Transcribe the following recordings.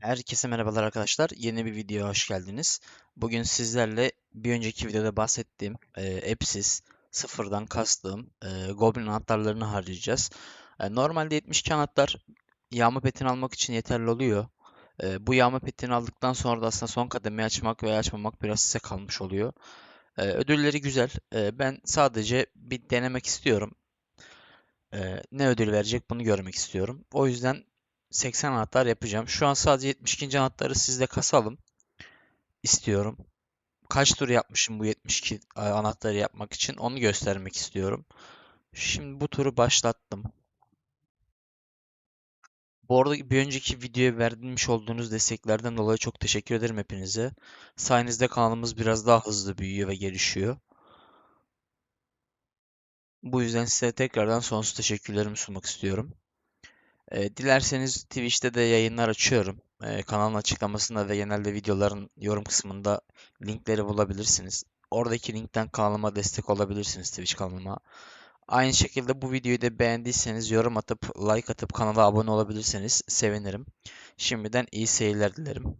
Herkese merhabalar arkadaşlar. Yeni bir videoya hoş geldiniz. Bugün sizlerle bir önceki videoda bahsettiğim e, app'siz, sıfırdan kastığım e, Goblin anahtarlarını harcayacağız. E, normalde 72 anahtar yağma petini almak için yeterli oluyor. E, bu yağma petini aldıktan sonra da aslında son kademeyi açmak veya açmamak biraz size kalmış oluyor. E, ödülleri güzel. E, ben sadece bir denemek istiyorum. E, ne ödül verecek bunu görmek istiyorum. O yüzden 80 anahtar yapacağım. Şu an sadece 72. anahtarı sizde kasalım istiyorum. Kaç tur yapmışım bu 72 anahtarı yapmak için onu göstermek istiyorum. Şimdi bu turu başlattım. Bu arada bir önceki videoya vermiş olduğunuz desteklerden dolayı çok teşekkür ederim hepinize. Sayenizde kanalımız biraz daha hızlı büyüyor ve gelişiyor. Bu yüzden size tekrardan sonsuz teşekkürlerimi sunmak istiyorum. E, dilerseniz Twitch'te de yayınlar açıyorum. E, kanalın açıklamasında ve genelde videoların yorum kısmında linkleri bulabilirsiniz. Oradaki linkten kanalıma destek olabilirsiniz Twitch kanalıma. Aynı şekilde bu videoyu da beğendiyseniz yorum atıp like atıp kanala abone olabilirseniz sevinirim. Şimdiden iyi seyirler dilerim.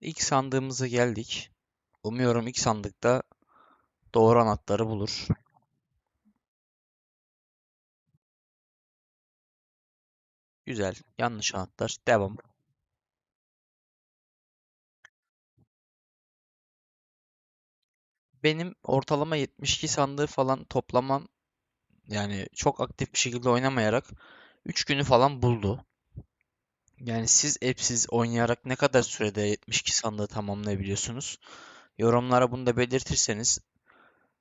İlk sandığımıza geldik. Umuyorum ilk sandıkta doğru anahtarı bulur. Güzel. Yanlış anahtar. Devam. Benim ortalama 72 sandığı falan toplamam yani çok aktif bir şekilde oynamayarak 3 günü falan buldu. Yani siz app'siz oynayarak ne kadar sürede 72 sandığı tamamlayabiliyorsunuz? Yorumlara bunu da belirtirseniz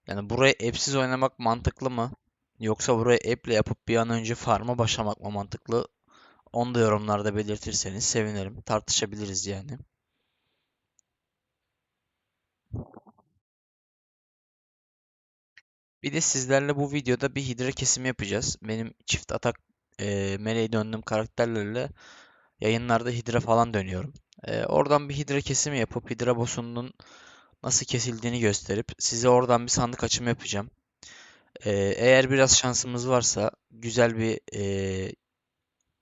yani buraya app'siz oynamak mantıklı mı? Yoksa buraya app'le yapıp bir an önce farm'a başlamak mı mantıklı? Onu da yorumlarda belirtirseniz sevinirim. Tartışabiliriz yani. Bir de sizlerle bu videoda bir hidra kesimi yapacağız. Benim çift atak e, meleğe döndüğüm karakterlerle yayınlarda hidra falan dönüyorum. E, oradan bir hidra kesimi yapıp hidra boss'unun nasıl kesildiğini gösterip size oradan bir sandık açımı yapacağım. E, eğer biraz şansımız varsa güzel bir e,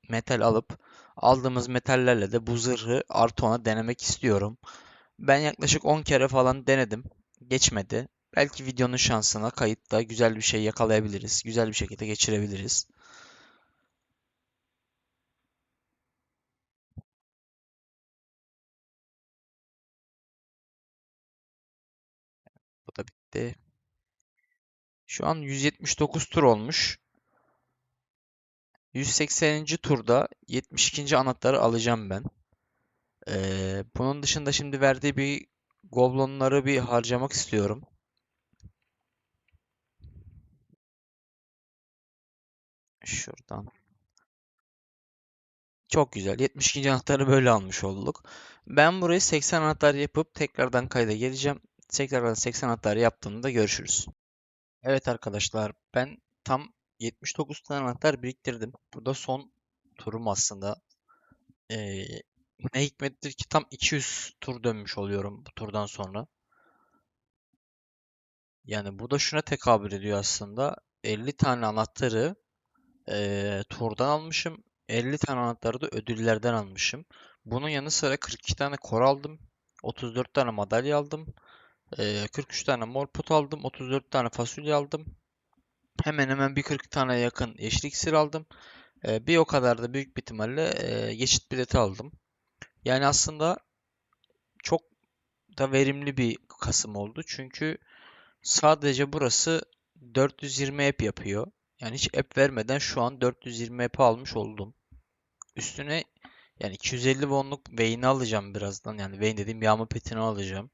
metal alıp aldığımız metallerle de bu zırhı artı ona denemek istiyorum. Ben yaklaşık 10 kere falan denedim. Geçmedi. Belki videonun şansına kayıtta güzel bir şey yakalayabiliriz. Güzel bir şekilde geçirebiliriz. Bitti. Şu an 179 tur olmuş. 180. turda 72. anahtarı alacağım ben. Ee, bunun dışında şimdi verdiği bir goblonları bir harcamak istiyorum. Şuradan. Çok güzel. 72. anahtarı böyle almış olduk. Ben burayı 80 anahtar yapıp tekrardan kayda geleceğim. Tekrardan 80 anahtar yaptığımda görüşürüz. Evet arkadaşlar ben tam 79 tane anahtar biriktirdim. Bu da son turum aslında. Ee, ne hikmettir ki tam 200 tur dönmüş oluyorum bu turdan sonra. Yani bu da şuna tekabül ediyor aslında. 50 tane anahtarı ee, turdan almışım. 50 tane anahtarı da ödüllerden almışım. Bunun yanı sıra 42 tane kor aldım. 34 tane madalya aldım. Ee, 43 tane mor pot aldım. 34 tane fasulye aldım. Hemen hemen bir 40 tane yakın yeşil iksir aldım. Ee, bir o kadar da büyük bir ihtimalle e, geçit bileti aldım. Yani aslında çok da verimli bir Kasım oldu. Çünkü sadece burası 420 app yapıyor. Yani hiç app vermeden şu an 420 app almış oldum. Üstüne yani 250 wonluk Vayne'i alacağım birazdan. Yani Vayne dediğim yağma petini alacağım.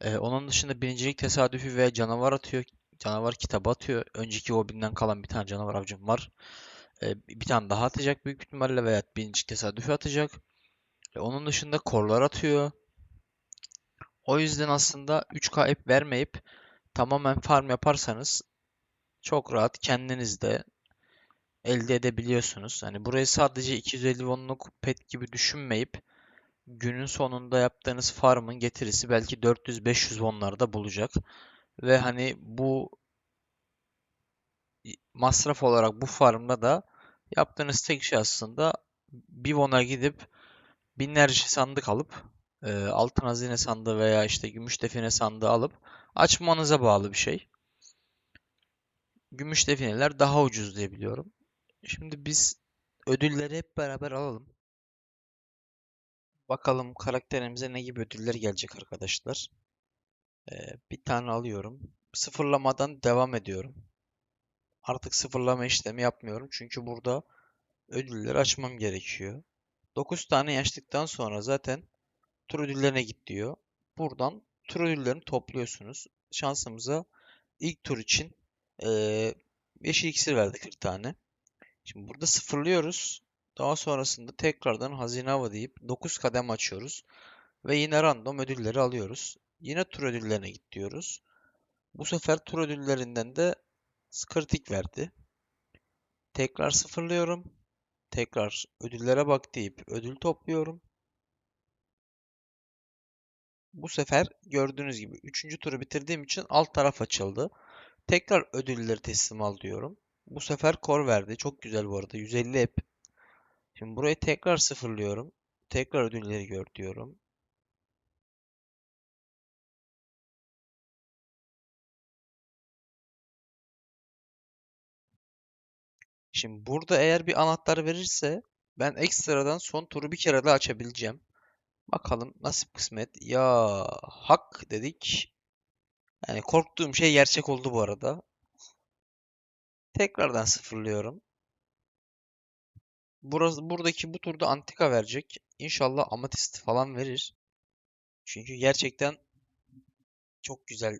Ee, onun dışında birincilik tesadüfi veya canavar atıyor. Canavar kitabı atıyor. Önceki Goblin'den kalan bir tane canavar avcım var. Ee, bir tane daha atacak büyük ihtimalle veya birincilik tesadüfi atacak. Ee, onun dışında korlar atıyor. O yüzden aslında 3K app vermeyip tamamen farm yaparsanız çok rahat kendiniz de elde edebiliyorsunuz. Hani burayı sadece 250 wonluk pet gibi düşünmeyip günün sonunda yaptığınız farmın getirisi belki 400-500 wonlarda bulacak. Ve hani bu masraf olarak bu farmda da yaptığınız tek şey aslında bir won'a gidip binlerce sandık alıp e, altın hazine sandığı veya işte gümüş define sandığı alıp açmanıza bağlı bir şey. Gümüş defineler daha ucuz diye biliyorum. Şimdi biz ödülleri hep beraber alalım. Bakalım karakterimize ne gibi ödüller gelecek arkadaşlar. Ee, bir tane alıyorum. Sıfırlamadan devam ediyorum. Artık sıfırlama işlemi yapmıyorum. Çünkü burada ödülleri açmam gerekiyor. 9 tane yaştıktan sonra zaten tur ödüllerine git diyor. Buradan tur ödüllerini topluyorsunuz. Şansımıza ilk tur için ee, yeşil iksir verdi 40 tane. Şimdi burada sıfırlıyoruz. Daha sonrasında tekrardan hazine avı deyip 9 kadem açıyoruz. Ve yine random ödülleri alıyoruz. Yine tur ödüllerine git diyoruz. Bu sefer tur ödüllerinden de kritik verdi. Tekrar sıfırlıyorum. Tekrar ödüllere bak deyip ödül topluyorum. Bu sefer gördüğünüz gibi 3. turu bitirdiğim için alt taraf açıldı. Tekrar ödülleri teslim al diyorum. Bu sefer kor verdi. Çok güzel bu arada. 150 hep. Şimdi burayı tekrar sıfırlıyorum. Tekrar ödülleri gör diyorum. Şimdi burada eğer bir anahtar verirse ben ekstradan son turu bir kere daha açabileceğim. Bakalım nasip kısmet. Ya hak dedik. Yani korktuğum şey gerçek oldu bu arada. Tekrardan sıfırlıyorum. Burası, buradaki bu turda antika verecek. İnşallah amatist falan verir. Çünkü gerçekten çok güzel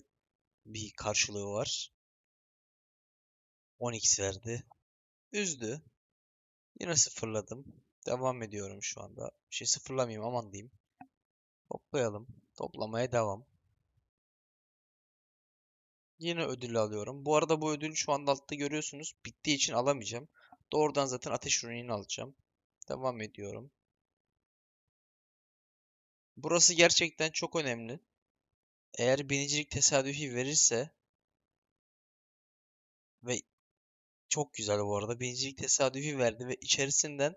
bir karşılığı var. 10x verdi. Üzdü. Yine sıfırladım. Devam ediyorum şu anda. Bir şey sıfırlamayayım aman diyeyim. Toplayalım. Toplamaya devam. Yine ödül alıyorum. Bu arada bu ödülü şu anda altta görüyorsunuz. Bittiği için alamayacağım. Doğrudan zaten ateş ürününü alacağım. Devam ediyorum. Burası gerçekten çok önemli. Eğer binicilik tesadüfi verirse ve çok güzel bu arada. Binicilik tesadüfi verdi ve içerisinden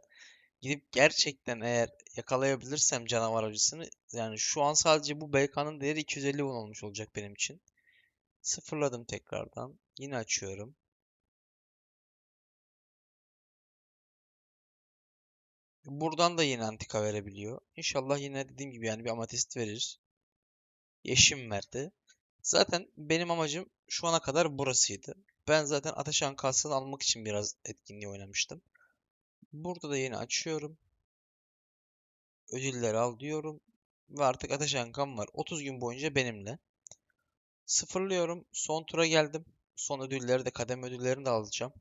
gidip gerçekten eğer yakalayabilirsem canavar avcısını yani şu an sadece bu BK'nın değeri 250 won olmuş olacak benim için. Sıfırladım tekrardan. Yine açıyorum. Buradan da yine antika verebiliyor. İnşallah yine dediğim gibi yani bir amatist verir. Yeşim verdi. Zaten benim amacım şu ana kadar burasıydı. Ben zaten ateş ankasını almak için biraz etkinliği oynamıştım. Burada da yine açıyorum. Ödülleri al diyorum. Ve artık ateş ankam var. 30 gün boyunca benimle. Sıfırlıyorum. Son tura geldim. Son ödülleri de kadem ödüllerini de alacağım.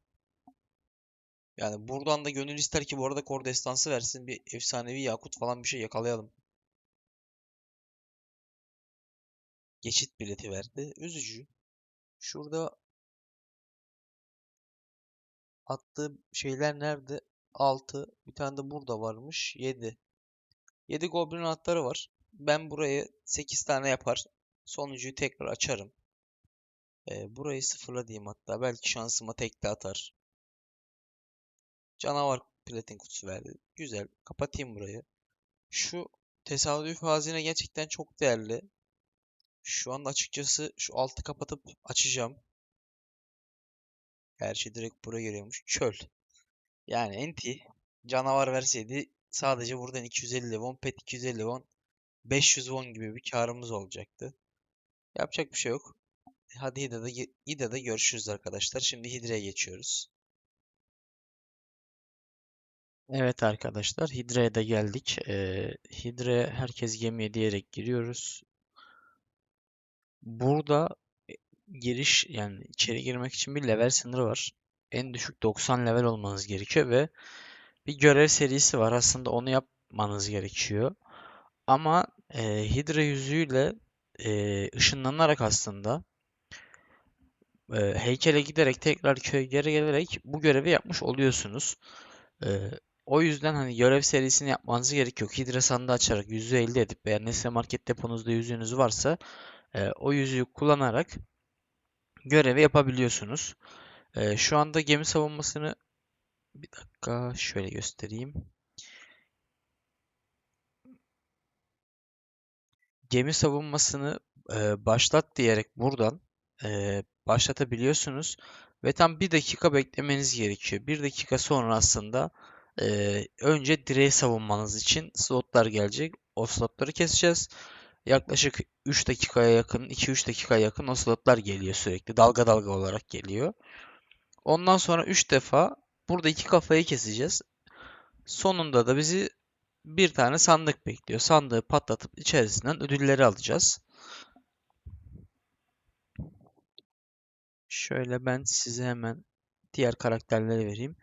Yani buradan da gönül ister ki bu arada kor destansı versin. Bir efsanevi yakut falan bir şey yakalayalım. Geçit bileti verdi. Üzücü. Şurada attığı şeyler nerede? 6. Bir tane de burada varmış. 7. 7 goblin anahtarı var. Ben burayı 8 tane yapar. Sonuncuyu tekrar açarım. Ee, burayı sıfırla diyeyim hatta. Belki şansıma tekte atar. Canavar platin kutusu verdi. Güzel. Kapatayım burayı. Şu tesadüf hazine gerçekten çok değerli. Şu anda açıkçası şu altı kapatıp açacağım. Her şey direkt buraya geliyormuş. Çöl. Yani enti canavar verseydi sadece buradan 250 won, pet 250 won, 500 won gibi bir karımız olacaktı. Yapacak bir şey yok. Hadi Hida'da, Hida'da görüşürüz arkadaşlar. Şimdi Hidra'ya geçiyoruz. Evet arkadaşlar Hidra'ya da geldik. Ee, Hidra'ya herkes gemiye diyerek giriyoruz. Burada e, giriş yani içeri girmek için bir level sınırı var. En düşük 90 level olmanız gerekiyor ve bir görev serisi var. Aslında onu yapmanız gerekiyor. Ama e, Hidra yüzüğüyle e, ışınlanarak aslında e, heykele giderek tekrar köye geri gelerek bu görevi yapmış oluyorsunuz. E, o yüzden hani görev serisini yapmanız gerekiyor. Hidra sandığı açarak yüzüğü elde edip veya Nesne Market deponuzda yüzüğünüz varsa e, o yüzüğü kullanarak görevi yapabiliyorsunuz. E, şu anda gemi savunmasını bir dakika şöyle göstereyim. Gemi savunmasını e, başlat diyerek buradan e, başlatabiliyorsunuz ve tam bir dakika beklemeniz gerekiyor. Bir dakika sonra aslında e, önce direği savunmanız için slotlar gelecek. O slotları keseceğiz. Yaklaşık 3 dakikaya yakın, 2-3 dakikaya yakın o slotlar geliyor sürekli. Dalga dalga olarak geliyor. Ondan sonra 3 defa burada iki kafayı keseceğiz. Sonunda da bizi bir tane sandık bekliyor. Sandığı patlatıp içerisinden ödülleri alacağız. Şöyle ben size hemen diğer karakterleri vereyim.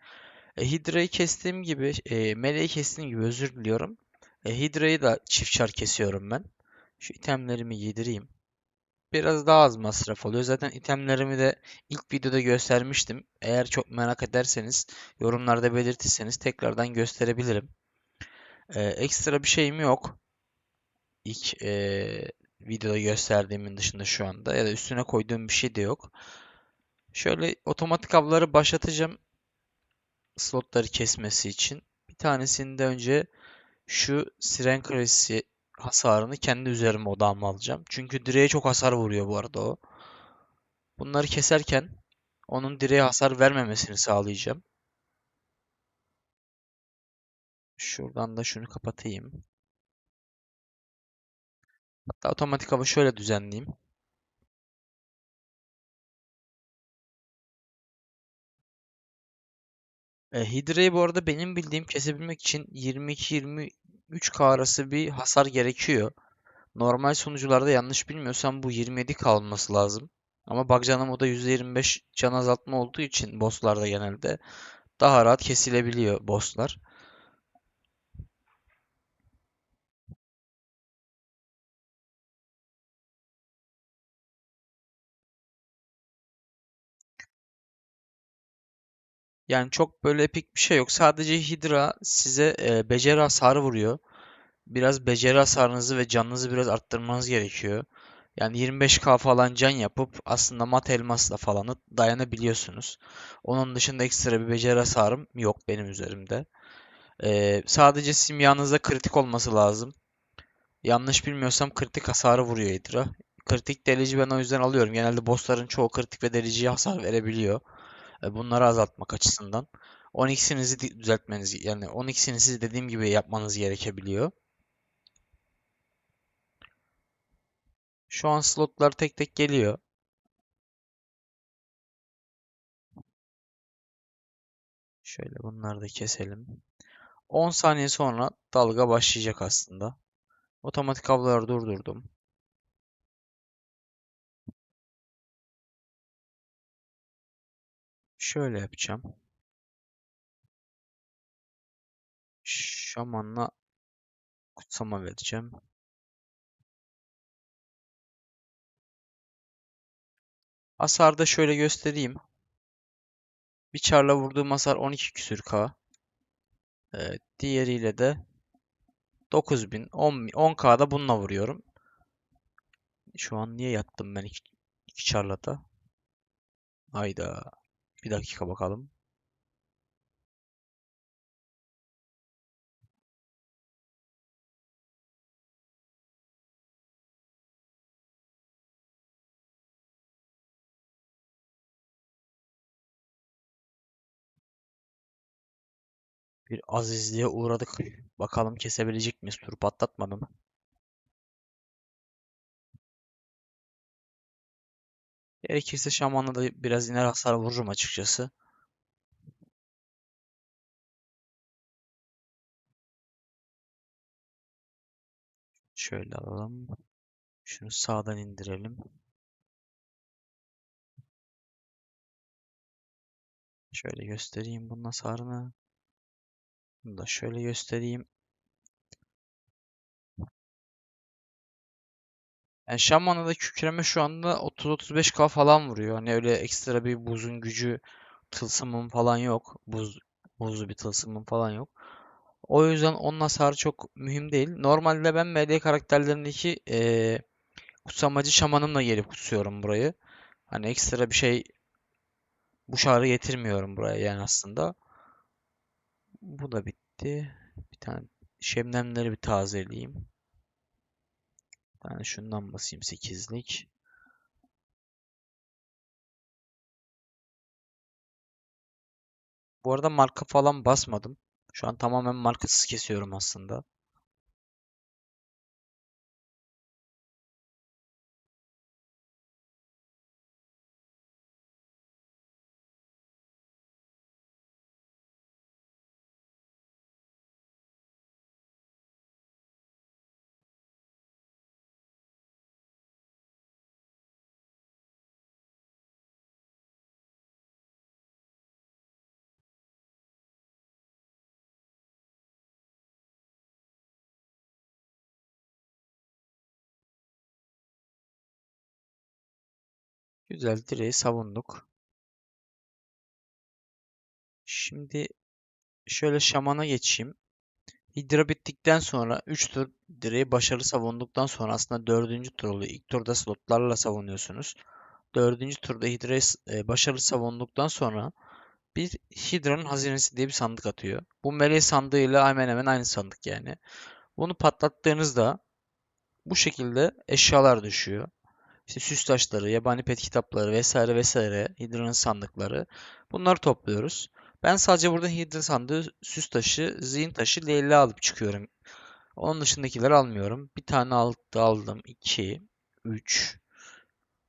E, Hydra'yı kestiğim gibi, e, Meleği kestiğim gibi özür diliyorum. E, Hydra'yı da çift çar kesiyorum ben. Şu itemlerimi yedireyim. Biraz daha az masraf oluyor. Zaten itemlerimi de ilk videoda göstermiştim. Eğer çok merak ederseniz yorumlarda belirtirseniz tekrardan gösterebilirim. E, ekstra bir şeyim yok. İlk e, videoda gösterdiğimin dışında şu anda ya da üstüne koyduğum bir şey de yok. Şöyle otomatik avları başlatacağım slotları kesmesi için. Bir tanesini de önce şu siren kraliçesi hasarını kendi üzerime odağıma alacağım. Çünkü direğe çok hasar vuruyor bu arada o. Bunları keserken onun direğe hasar vermemesini sağlayacağım. Şuradan da şunu kapatayım. Hatta otomatik avı şöyle düzenleyeyim. E, Hydra'yı bu arada benim bildiğim kesebilmek için 22-23k arası bir hasar gerekiyor. Normal sunucularda yanlış bilmiyorsam bu 27k olması lazım. Ama bug canım o da %25 can azaltma olduğu için bosslarda genelde daha rahat kesilebiliyor bosslar. Yani çok böyle epik bir şey yok. Sadece Hydra size e, beceri hasarı vuruyor. Biraz beceri hasarınızı ve canınızı biraz arttırmanız gerekiyor. Yani 25k falan can yapıp aslında mat elmasla falan dayanabiliyorsunuz. Onun dışında ekstra bir beceri hasarım yok benim üzerimde. Ee, sadece simyanızda kritik olması lazım. Yanlış bilmiyorsam kritik hasarı vuruyor Hydra. Kritik delici ben o yüzden alıyorum. Genelde bossların çoğu kritik ve deliciye hasar verebiliyor. E, bunları azaltmak açısından. 12'sinizi düzeltmeniz yani 12'sinizi dediğim gibi yapmanız gerekebiliyor. Şu an slotlar tek tek geliyor. Şöyle bunları da keselim. 10 saniye sonra dalga başlayacak aslında. Otomatik kabloları durdurdum. Şöyle yapacağım. Şamanla kutsama vereceğim. Hasarda şöyle göstereyim. Bir çarla vurduğum hasar 12 küsür K. Ee, diğeriyle de 9000, 10, 10K'da bununla vuruyorum. Şu an niye yattım ben iki, iki çarla da? Hayda. Bir dakika bakalım. Bir azizliğe uğradık. Bakalım kesebilecek miyiz? Tur patlatmadım. Gerekirse şamanla da biraz iner hasar vururum açıkçası. Şöyle alalım. Şunu sağdan indirelim. Şöyle göstereyim bunun hasarını. Bunu da şöyle göstereyim. Yani Şaman'da da kükreme şu anda 30-35k falan vuruyor. Hani öyle ekstra bir buzun gücü tılsımım falan yok. Buz buzlu bir tılsımım falan yok. O yüzden onun hasarı çok mühim değil. Normalde ben MD karakterlerindeki eee kutsamacı şamanımla gelip kutsuyorum burayı. Hani ekstra bir şey bu şarı getirmiyorum buraya yani aslında. Bu da bitti. Bir tane şebnemleri bir tazeleyeyim. Tane şundan basayım 8'lik. Bu arada marka falan basmadım. Şu an tamamen markasız kesiyorum aslında. Güzel direği savunduk. Şimdi şöyle şamana geçeyim. Hidra bittikten sonra 3 tur direği başarılı savunduktan sonra aslında 4. tur oluyor. İlk turda slotlarla savunuyorsunuz. 4. turda Hidra'yı e, başarılı savunduktan sonra bir Hidra'nın hazinesi diye bir sandık atıyor. Bu meleği sandığıyla hemen hemen aynı sandık yani. Bunu patlattığınızda bu şekilde eşyalar düşüyor. İşte süs taşları, yabani pet kitapları vesaire vesaire, Hydra'nın sandıkları. Bunları topluyoruz. Ben sadece burada Hydra sandığı, süs taşı, zihin taşı, Leyla alıp çıkıyorum. Onun dışındakileri almıyorum. Bir tane altta aldım. 2, 3.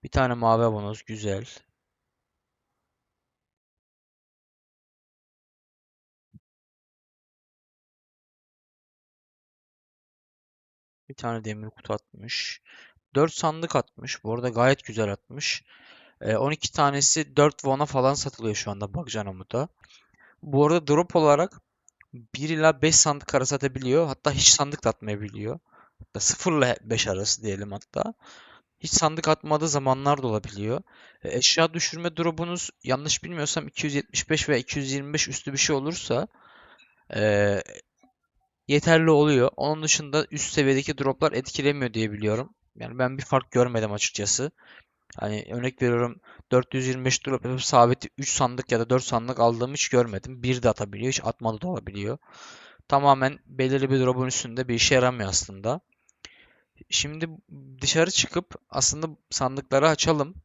Bir tane mavi abonoz. Güzel. Bir tane demir kutu atmış. 4 sandık atmış. Bu arada gayet güzel atmış. Ee, 12 tanesi 4 won'a falan satılıyor şu anda Bakjanamu'da. Bu arada drop olarak 1 ila 5 sandık arası atabiliyor. Hatta hiç sandık da atmayabiliyor. Hatta 0 ile 5 arası diyelim hatta. Hiç sandık atmadığı zamanlar da olabiliyor. E, eşya düşürme drop'unuz yanlış bilmiyorsam 275 veya 225 üstü bir şey olursa e, yeterli oluyor. Onun dışında üst seviyedeki drop'lar etkilemiyor diye biliyorum. Yani ben bir fark görmedim açıkçası. Hani örnek veriyorum 425 drop yapıp sabit 3 sandık ya da 4 sandık aldığımı hiç görmedim. Bir de atabiliyor, hiç atmadı da olabiliyor. Tamamen belirli bir drop'un üstünde bir işe yaramıyor aslında. Şimdi dışarı çıkıp aslında sandıkları açalım.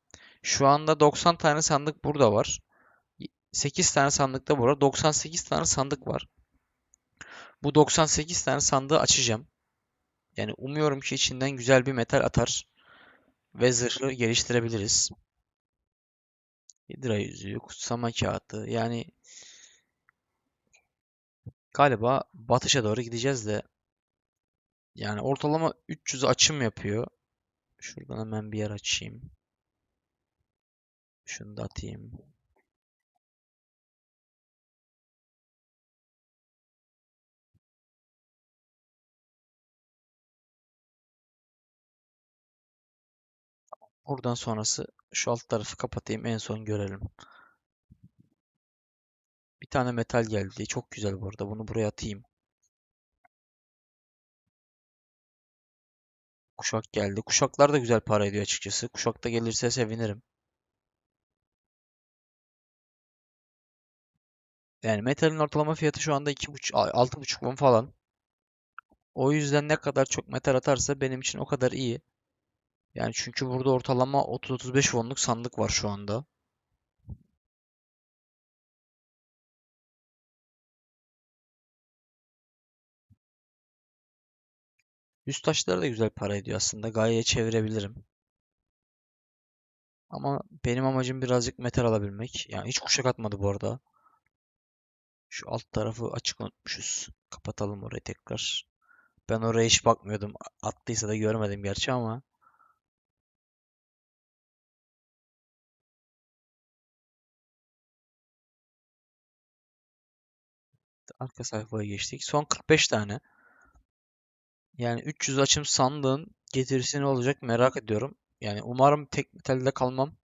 Şu anda 90 tane sandık burada var. 8 tane sandık da burada. 98 tane sandık var. Bu 98 tane sandığı açacağım. Yani umuyorum ki içinden güzel bir metal atar ve zırhı geliştirebiliriz. Hidra yüzüğü, kutsama kağıdı. Yani galiba batışa doğru gideceğiz de yani ortalama 300 açım yapıyor. Şuradan hemen bir yer açayım. Şunu da atayım. Buradan sonrası şu alt tarafı kapatayım en son görelim. Bir tane metal geldi. Çok güzel bu arada. Bunu buraya atayım. Kuşak geldi. Kuşaklar da güzel para ediyor açıkçası. Kuşak da gelirse sevinirim. Yani metalin ortalama fiyatı şu anda 2,5 6,5 won falan. O yüzden ne kadar çok metal atarsa benim için o kadar iyi. Yani çünkü burada ortalama 30-35 wonluk sandık var şu anda. Üst taşları da güzel para ediyor aslında. Gaye'ye çevirebilirim. Ama benim amacım birazcık metal alabilmek. Yani hiç kuşak atmadı bu arada. Şu alt tarafı açık unutmuşuz. Kapatalım orayı tekrar. Ben oraya hiç bakmıyordum. Attıysa da görmedim gerçi ama. Arka sayfaya geçtik. Son 45 tane. Yani 300 açım sandığın getirisi ne olacak merak ediyorum. Yani umarım tek metalde kalmam.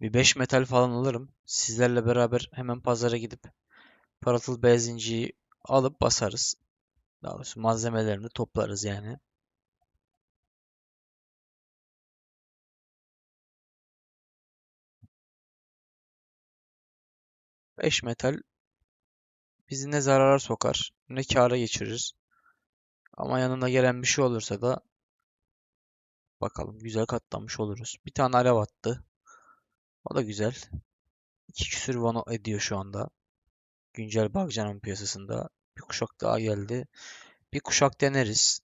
Bir 5 metal falan alırım. Sizlerle beraber hemen pazara gidip parıltılı beyaz inciyi alıp basarız. Daha doğrusu malzemelerini toplarız yani. Beş metal bizi ne zarara sokar ne kâra geçirir. Ama yanına gelen bir şey olursa da bakalım güzel katlanmış oluruz. Bir tane alev attı. O da güzel. İki küsür vano ediyor şu anda. Güncel Bagcan'ın piyasasında. Bir kuşak daha geldi. Bir kuşak deneriz.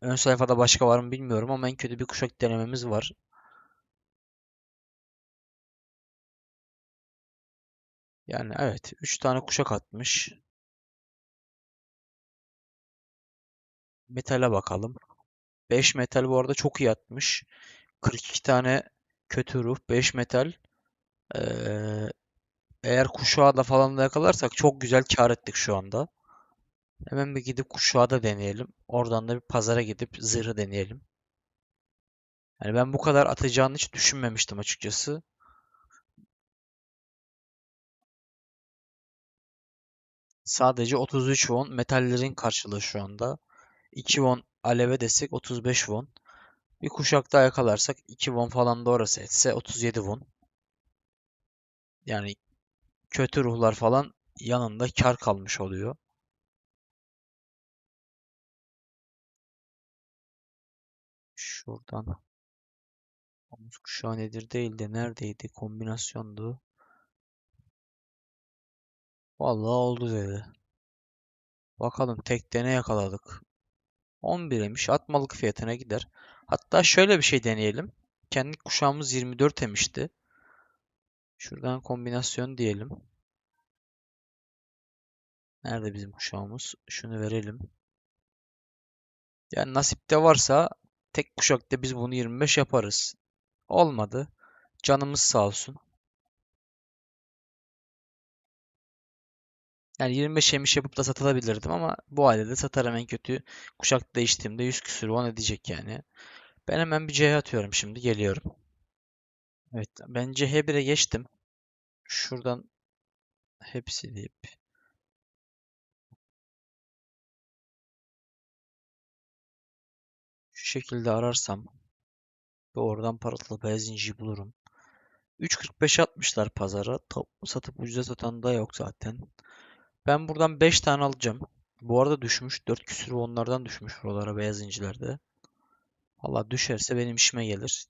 Ön sayfada başka var mı bilmiyorum ama en kötü bir kuşak denememiz var. Yani evet 3 tane kuşak atmış. Metale bakalım. 5 metal bu arada çok iyi atmış. 42 tane kötü ruh, 5 metal. Ee, eğer kuşağı da falan da yakalarsak çok güzel kar ettik şu anda. Hemen bir gidip kuşağı da deneyelim. Oradan da bir pazara gidip zırhı deneyelim. Yani ben bu kadar atacağını hiç düşünmemiştim açıkçası. Sadece 33 won metallerin karşılığı şu anda. 2 won aleve desek 35 won. Bir kuşak daha yakalarsak 2 won falan da orası etse 37 won. Yani kötü ruhlar falan yanında kar kalmış oluyor. Şuradan omuz kuşağı nedir değil de neredeydi kombinasyondu. Vallahi oldu dedi. Bakalım tekte ne yakaladık. 11'emiş atmalık fiyatına gider. Hatta şöyle bir şey deneyelim. Kendi kuşağımız 24 emişti. Şuradan kombinasyon diyelim. Nerede bizim kuşağımız? Şunu verelim. Yani nasipte varsa tek kuşakta biz bunu 25 yaparız. Olmadı. Canımız sağ olsun. Yani 25 yemiş yapıp da satılabilirdim ama bu halde de satarım en kötü. Kuşak değiştiğimde 100 küsür won edecek yani. Ben hemen bir C'ye atıyorum şimdi. Geliyorum. Evet. Ben CH1'e geçtim. Şuradan hepsi deyip şu şekilde ararsam ve oradan paralı benzinci bulurum. 3.45 atmışlar pazara. Toplu satıp ucuza satan da yok zaten. Ben buradan 5 tane alacağım. Bu arada düşmüş. 4 küsür onlardan düşmüş buralara beyaz incilerde. Valla düşerse benim işime gelir.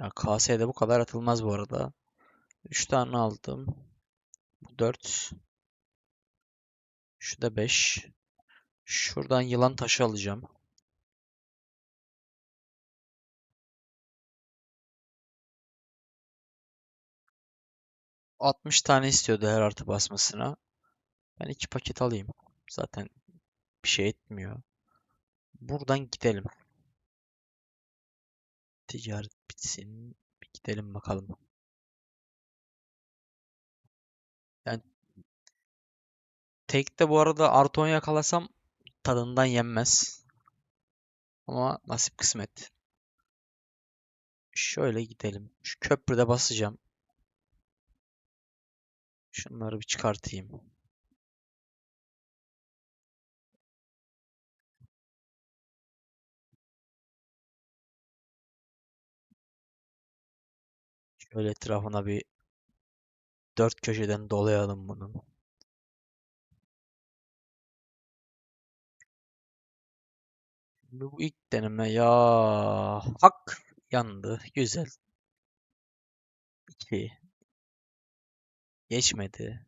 Ya KS'de bu kadar atılmaz bu arada. 3 tane aldım. Bu 4. Şu da 5. Şuradan yılan taşı alacağım. ...60 tane istiyordu her artı basmasına. Ben iki paket alayım. Zaten bir şey etmiyor. Buradan gidelim. Ticaret bitsin. Bir gidelim bakalım. Yani tekte bu arada Arton yakalasam tadından yenmez. Ama nasip kısmet. Şöyle gidelim. Şu köprüde basacağım. Şunları bir çıkartayım. Şöyle etrafına bir dört köşeden dolayalım bunun. Bu ilk deneme ya hak yandı. Güzel. 2 geçmedi.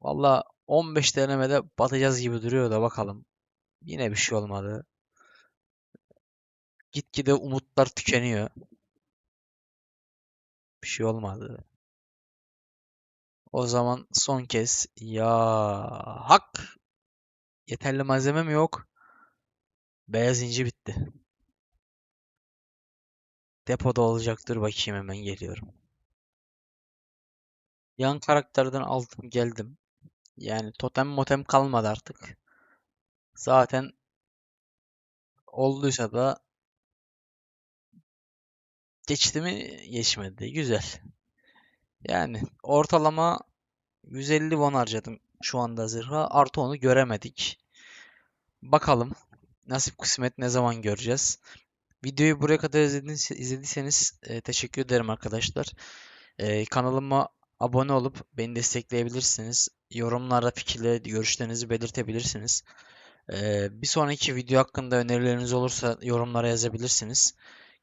Valla 15 denemede batacağız gibi duruyor da bakalım. Yine bir şey olmadı. Gitgide umutlar tükeniyor. Bir şey olmadı. O zaman son kez ya hak yeterli malzemem yok. Beyaz inci bitti. Depoda olacaktır bakayım hemen geliyorum. Yan karakterden aldım geldim. Yani totem motem kalmadı artık. Zaten olduysa da geçti mi? Geçmedi. Güzel. Yani ortalama 150 won harcadım şu anda zırha. Artı onu göremedik. Bakalım. Nasip kısmet ne zaman göreceğiz. Videoyu buraya kadar izlediyseniz e, teşekkür ederim arkadaşlar. E, kanalıma abone olup beni destekleyebilirsiniz. Yorumlarda fikirleri, görüşlerinizi belirtebilirsiniz. E, bir sonraki video hakkında önerileriniz olursa yorumlara yazabilirsiniz.